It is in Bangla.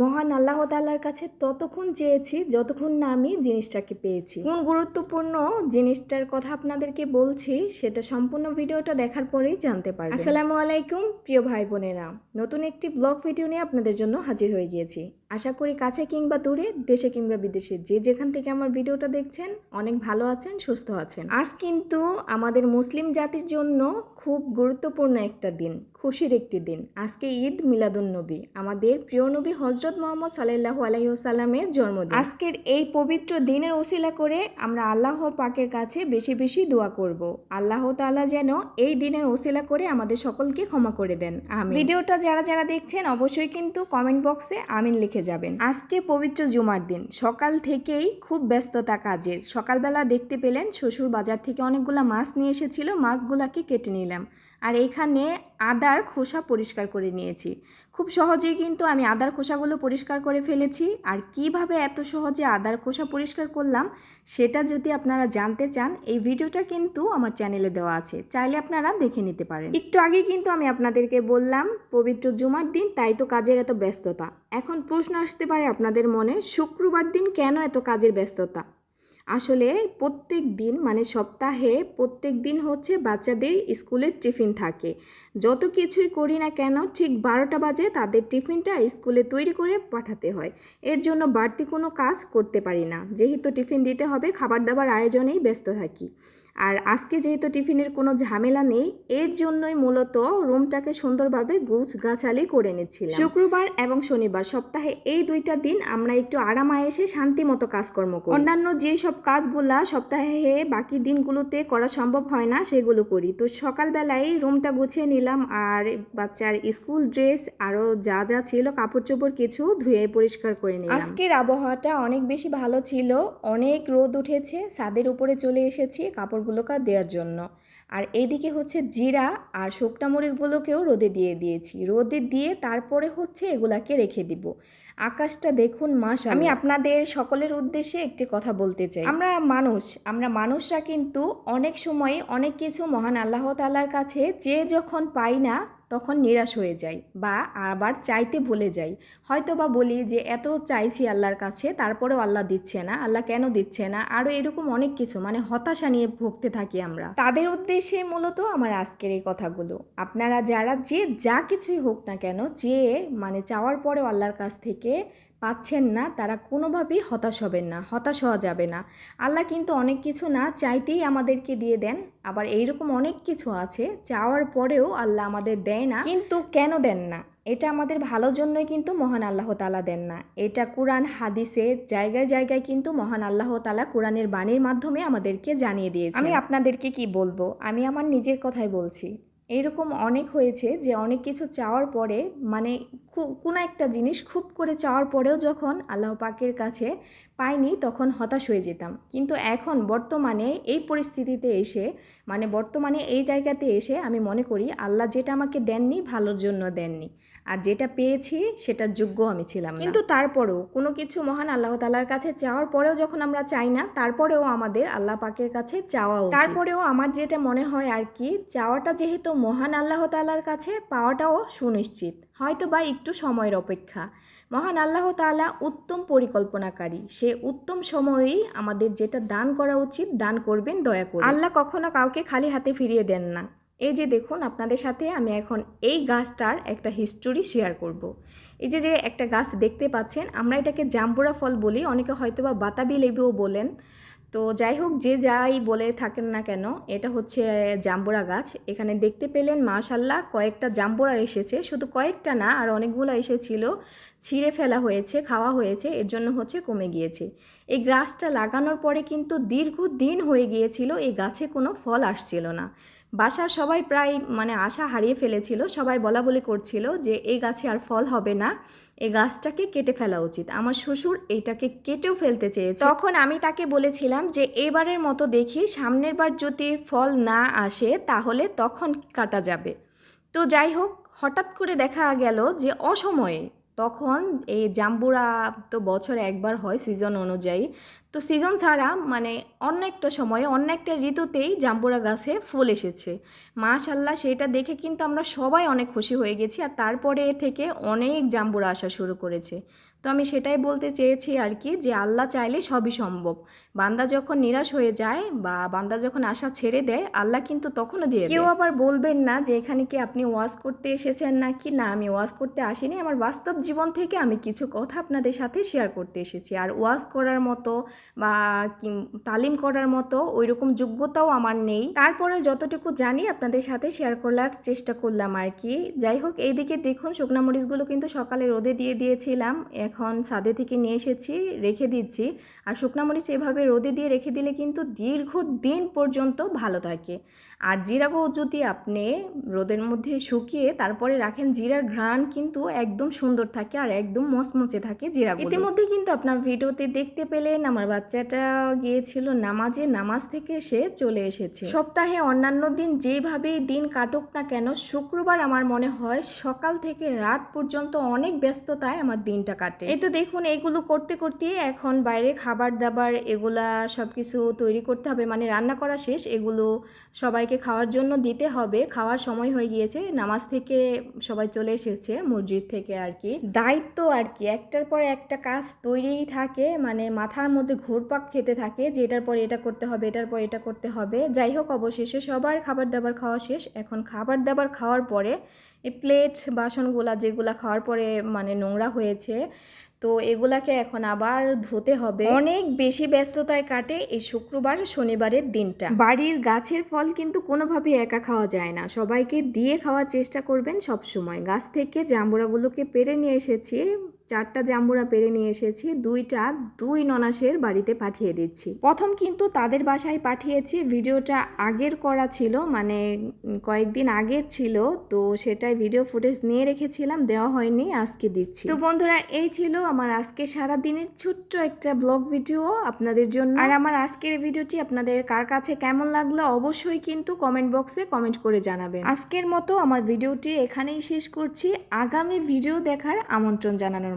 মহান আল্লাহ তাল্লার কাছে ততক্ষণ চেয়েছি যতক্ষণ না আমি জিনিসটাকে পেয়েছি। কোন গুরুত্বপূর্ণ জিনিসটার কথা আপনাদেরকে বলছি, সেটা সম্পূর্ণ ভিডিওটা দেখার পরেই জানতে পারবেন। আসসালামু আলাইকুম, প্রিয় ভাই বোনেরা। নতুন একটি ব্লগ ভিডিও নিয়ে আপনাদের জন্য হাজির হয়ে গিয়েছি। আশা করি কাছে কিংবা দূরে, দেশে কিংবা বিদেশে। যে যেখান থেকে আমার ভিডিওটা দেখছেন, অনেক ভালো আছেন, সুস্থ আছেন। আজ কিন্তু আমাদের মুসলিম জাতির জন্য খুব গুরুত্বপূর্ণ একটা দিন, খুশির একটি দিন। আজকে ঈদ মিলাদুন নবী, আমাদের প্রিয় নবী হজরত মোহাম্মদ সাল্লাহু আলাইসাল্লামের জন্মদিন। আজকের এই পবিত্র দিনের ওসিলা করে আমরা আল্লাহ পাকের কাছে বেশি বেশি দোয়া করব। আল্লাহ তাআলা যেন এই দিনের ওসিলা করে আমাদের সকলকে ক্ষমা করে দেন। আমি ভিডিওটা যারা যারা দেখছেন, অবশ্যই কিন্তু কমেন্ট বক্সে আমিন লিখে যাবেন। আজকে পবিত্র জুমার দিন। সকাল থেকেই খুব ব্যস্ততা কাজের। সকালবেলা দেখতে পেলেন শ্বশুর বাজার থেকে অনেকগুলো মাছ নিয়ে এসেছিল। মাছগুলাকে কেটে নিলাম। আর এখানে আদার খোসা পরিষ্কার করে নিয়েছি। খুব সহজেই কিন্তু আমি আদার খোসাগুলো পরিষ্কার করে ফেলেছি। আর কীভাবে এত সহজে আদার খোসা পরিষ্কার করলাম, সেটা যদি আপনারা জানতে চান, এই ভিডিওটা কিন্তু আমার চ্যানেলে দেওয়া আছে। চাইলে আপনারা দেখে নিতে পারেন। একটু আগে কিন্তু আমি আপনাদেরকে বললাম, পবিত্র জুমার দিন, তাই তো কাজের এত ব্যস্ততা। এখন প্রশ্ন আসতে পারে আপনাদের মনে, শুক্রবার দিন কেন এত কাজের ব্যস্ততা? আসলে প্রত্যেক দিন মানে সপ্তাহে প্রত্যেক দিন হচ্ছে বাচ্চাদের স্কুলের টিফিন থাকে। যত কিছুই করি না কেন, ঠিক বারোটা বাজে তাদের টিফিনটা স্কুলে তৈরি করে পাঠাতে হয়। এর জন্য বাড়তি কোনো কাজ করতে পারি না। যেহেতু টিফিন দিতে হবে, খাবার দাবার আয়োজনেই ব্যস্ত থাকি। আর আজকে যেহেতু টিফিনের কোনো ঝামেলা নেই এর জন্যই মূলত রুমটাকে সুন্দরভাবে গুছ গাছালি করে নিচ্ছিলাম। শুক্রবার এবং শনিবার সপ্তাহে এই দুইটা দিন আমরা একটু আরাম এসে শান্তি মতো কাজকর্ম করি। অন্যান্য যে সব কাজগুলা সপ্তাহে বাকি দিনগুলোতে করা সম্ভব হয় না সেগুলো করি। তো সকালবেলায় রুমটা গুছিয়ে নিলাম আর বাচ্চার স্কুল ড্রেস আরও যা যা ছিল কাপড় চোপড় কিছু ধুয়ে পরিষ্কার করে নিলাম। আজকের আবহাওয়াটা অনেক বেশি ভালো ছিল। অনেক রোদ উঠেছে ছাদের উপরে চলে এসেছি কাপড়গুলোকে দেওয়ার জন্য। আর এইদিকে হচ্ছে জিরা আর শুকনা মরিচগুলোকেও রোদে দিয়ে দিয়েছি। রোদে দিয়ে তারপরে হচ্ছে এগুলাকে রেখে দিব। আকাশটা দেখুন মাস আমি আপনাদের সকলের উদ্দেশ্যে একটি কথা বলতে চাই। আমরা মানুষ আমরা মানুষরা কিন্তু অনেক সময় অনেক কিছু মহান আল্লাহ তালার কাছে যে যখন পাই না তখন নিরাশ হয়ে যাই বা আবার চাইতে ভুলে যাই। হয়তো বা বলি যে, এত চাইছি আল্লাহর কাছে, তারপরেও আল্লাহ দিচ্ছে না, আল্লাহ কেন দিচ্ছে না? আরও এরকম অনেক কিছু মানে হতাশা নিয়ে ভুগতে থাকি আমরা। তাদের উদ্দেশ্যে মূলত আমার আজকের এই কথাগুলো। আপনারা যারা যে, যা কিছুই হোক না কেন, যে মানে চাওয়ার পরেও আল্লাহর কাছ থেকে পাচ্ছেন না, তারা কোনোভাবেই হতাশ হবেন না, হতাশ হওয়া যাবে না। আল্লাহ কিন্তু অনেক কিছু না চাইতেই আমাদেরকে দিয়ে দেন, আবার এইরকম অনেক কিছু আছে, চাওয়ার পরেও আল্লাহ আমাদের দেয় না, কিন্তু কেন দেন না? এটা আমাদের ভালোর জন্যই কিন্তু মহান আল্লাহ তালা দেন না। এটা কোরআন, হাদিসে জায়গায় জায়গায় কিন্তু মহান আল্লাহ তালা কোরআনের বাণীর মাধ্যমে আমাদেরকে জানিয়ে দিয়েছে আমি আপনাদেরকে কি বলব? আমি আমার নিজের কথাই বলছি। এইরকম অনেক হয়েছে যে অনেক কিছু চাওয়ার পরে মানে কোনো একটা জিনিস খুব করে চাওয়ার পরেও যখন আল্লাহ পাকের কাছে পাইনি তখন হতাশ হয়ে যেতাম। কিন্তু এখন বর্তমানে এই পরিস্থিতিতে এসে মানে বর্তমানে এই জায়গাতে এসে আমি মনে করি আল্লাহ যেটা আমাকে দেননি ভালোর জন্য দেননি। আর যেটা পেয়েছি সেটার যোগ্য আমি ছিলাম কিন্তু তারপরেও কোনো কিছু মহান আল্লাহ তালার কাছে চাওয়ার পরেও যখন আমরা চাই না তারপরেও আমাদের আল্লাহ পাকের কাছে চাওয়া তারপরেও আমার যেটা মনে হয় আর কি চাওয়াটা যেহেতু মহান আল্লাহ তালার কাছে পাওয়াটাও সুনিশ্চিত হয়তো বা একটু সময়ের অপেক্ষা। মহান আল্লাহ তালা উত্তম পরিকল্পনাকারী, সে উত্তম সময়েই আমাদের যেটা দান করা উচিত, দান করবেন দয়া করে। আল্লাহ কখনো কাউকে খালি হাতে ফিরিয়ে দেন না। এই যে দেখুন, আপনাদের সাথে আমি এখন এই গাছটার একটা হিস্টোরি শেয়ার করব। এই যে যে একটা গাছ দেখতে পাচ্ছেন, আমরা এটাকে জাম্বুরা ফল বলি, অনেকে হয়তো বা বাতাবি লেবুও বলেন। তো যাই হোক, যে যাই বলে থাকেন না কেন, এটা হচ্ছে জাম্বুরা গাছ। এখানে দেখতে পেলেন মাশাল্লাহ কয়েকটা জাম্বুরা এসেছে। শুধু কয়েকটা না, আর অনেকগুলো এসেছিল। ছিঁড়ে ফেলা হয়েছে, খাওয়া হয়েছে, এর জন্য হচ্ছে কমে গিয়েছে। এই গাছটা লাগানোর পরে কিন্তু দীর্ঘ দিন হয়ে গিয়েছিল, এই গাছে কোনো ফল আসছিল না। বাসার সবাই প্রায় মানে আশা হারিয়ে ফেলেছিল, সবাই বলা বলি করছিল যে এই গাছে আর ফল হবে না এই গাছটাকে কেটে ফেলা উচিত। আমার শ্বশুর এইটাকে কেটেও ফেলতে চেয়েছে। তখন আমি তাকে বলেছিলাম যে, এবারের মতো দেখি সামনের বার যদি ফল না আসে, তাহলে তখন কাটা যাবে। তো যাই হোক, হঠাৎ করে দেখা গেল যে অসময়ে তখন এই জাম্বুরা তো বছরে একবার হয় সিজন অনুযায়ী। তো সিজন ছাড়া মানে অন্য একটা সময়ে অন্য একটা ঋতুতেই জাম্বুরা গাছে ফুল এসেছে। মাশাল্লাহ সেটা দেখে কিন্তু আমরা সবাই অনেক খুশি হয়ে গেছি। আর তারপরে থেকে অনেক জাম্বুরা আসা শুরু করেছে। তো আমি সেটাই বলতে চেয়েছি আর কি যে আল্লাহ চাইলে সবই সম্ভব। বান্দা যখন নিরাশ হয়ে যায় বা বান্দা যখন আশা ছেড়ে দেয় আল্লাহ কিন্তু তখনও দিয়ে কেউ আবার বলবেন না যে এখানে কি আপনি ওয়াজ করতে এসেছেন নাকি? না আমি ওয়াজ করতে আসিনি। আমার বাস্তব জীবন থেকে আমি কিছু কথা আপনাদের সাথে শেয়ার করতে এসেছি। আর ওয়াজ করার মতো বা তালিম করার মতো ওই রকম যোগ্যতাও আমার নেই। তারপরে যতটুকু জানি আপনাদের সাথে শেয়ার করার চেষ্টা করলাম আর কি। যাই হোক এইদিকে দেখুন শুকনা মরিচগুলো কিন্তু সকালে রোদে দিয়ে দিয়েছিলাম। এখন ছাদে থেকে নিয়ে এসেছি, রেখে দিচ্ছি। আর শুকনামরিচ এভাবে রোদে দিয়ে রেখে দিলে কিন্তু দীর্ঘ দিন পর্যন্ত ভালো থাকে। আর জিরাও যদি আপনি রোদের মধ্যে শুকিয়ে তারপরে রাখেন, জিরার ঘ্রাণ কিন্তু একদম সুন্দর থাকে আর একদম মচমচে থাকে জিরা ইতিমধ্যে কিন্তু আপনার ভিডিওতে দেখতে পেলেন আমার বাচ্চাটা গিয়েছিল নামাজে, নামাজ থেকে সে চলে এসেছে। সপ্তাহে অন্যান্য দিন যেভাবেই দিন কাটুক না কেন, শুক্রবার আমার মনে হয় সকাল থেকে রাত পর্যন্ত অনেক ব্যস্ততায় আমার দিনটা কাটে। এই তো দেখুন এগুলো করতে করতে এখন বাইরে খাবার দাবার এগুলা সব কিছু তৈরি করতে হবে মানে রান্না করা শেষ, এগুলো সবাইকে খাওয়ার জন্য দিতে হবে। খাওয়ার সময় হয়ে গিয়েছে, নামাজ থেকে সবাই চলে এসেছে মসজিদ থেকে আর কি। দায়িত্ব আর কি, একটার পর একটা কাজ তৈরিই থাকে মানে মাথার মধ্যে ঘুরপাক খেতে থাকে যে এটার পর এটা করতে হবে, এটার পর এটা করতে হবে। যাই হোক, অবশেষে সবার খাবার দাবার খাওয়া শেষ। এখন খাবার দাবার খাওয়ার পরে এই প্লেট বাসনগুলা যেগুলা খাওয়ার পরে মানে নোংরা হয়েছে তো এগুলাকে এখন আবার ধুতে হবে। অনেক বেশি ব্যস্ততায় কাটে এই শুক্রবার শনিবারের দিনটা। বাড়ির গাছের ফল কিন্তু কোনোভাবে একা খাওয়া যায় না। সবাইকে দিয়ে খাওয়ার চেষ্টা করবেন সব সময় গাছ থেকে জাম্বুরাগুলোকে পেরে নিয়ে এসেছি। চারটা জাম্বুরা পেরে নিয়ে এসেছি, দুইটা দুই ননাসের বাড়িতে পাঠিয়ে দিচ্ছি। প্রথম কিন্তু তাদের বাসায় পাঠিয়েছি, ভিডিওটা আগের করা ছিল মানে কয়েকদিন আগের ছিল, তো সেটাই ভিডিও ফুটেজ নিয়ে রেখেছিলাম, দেওয়া হয়নি, আজকে দিচ্ছি। তো বন্ধুরা, এই ছিল আমার আজকে সারা দিনের ছোট্ট একটা ব্লগ ভিডিও আপনাদের জন্য। আর আমার আজকের ভিডিওটি আপনাদের কার কাছে কেমন লাগল, অবশ্যই কিন্তু কমেন্ট বক্সে কমেন্ট করে জানাবেন। আজকের মতো আমার ভিডিওটি এখানেই শেষ করছি। আগামী ভিডিও দেখার আমন্ত্রণ জানানোর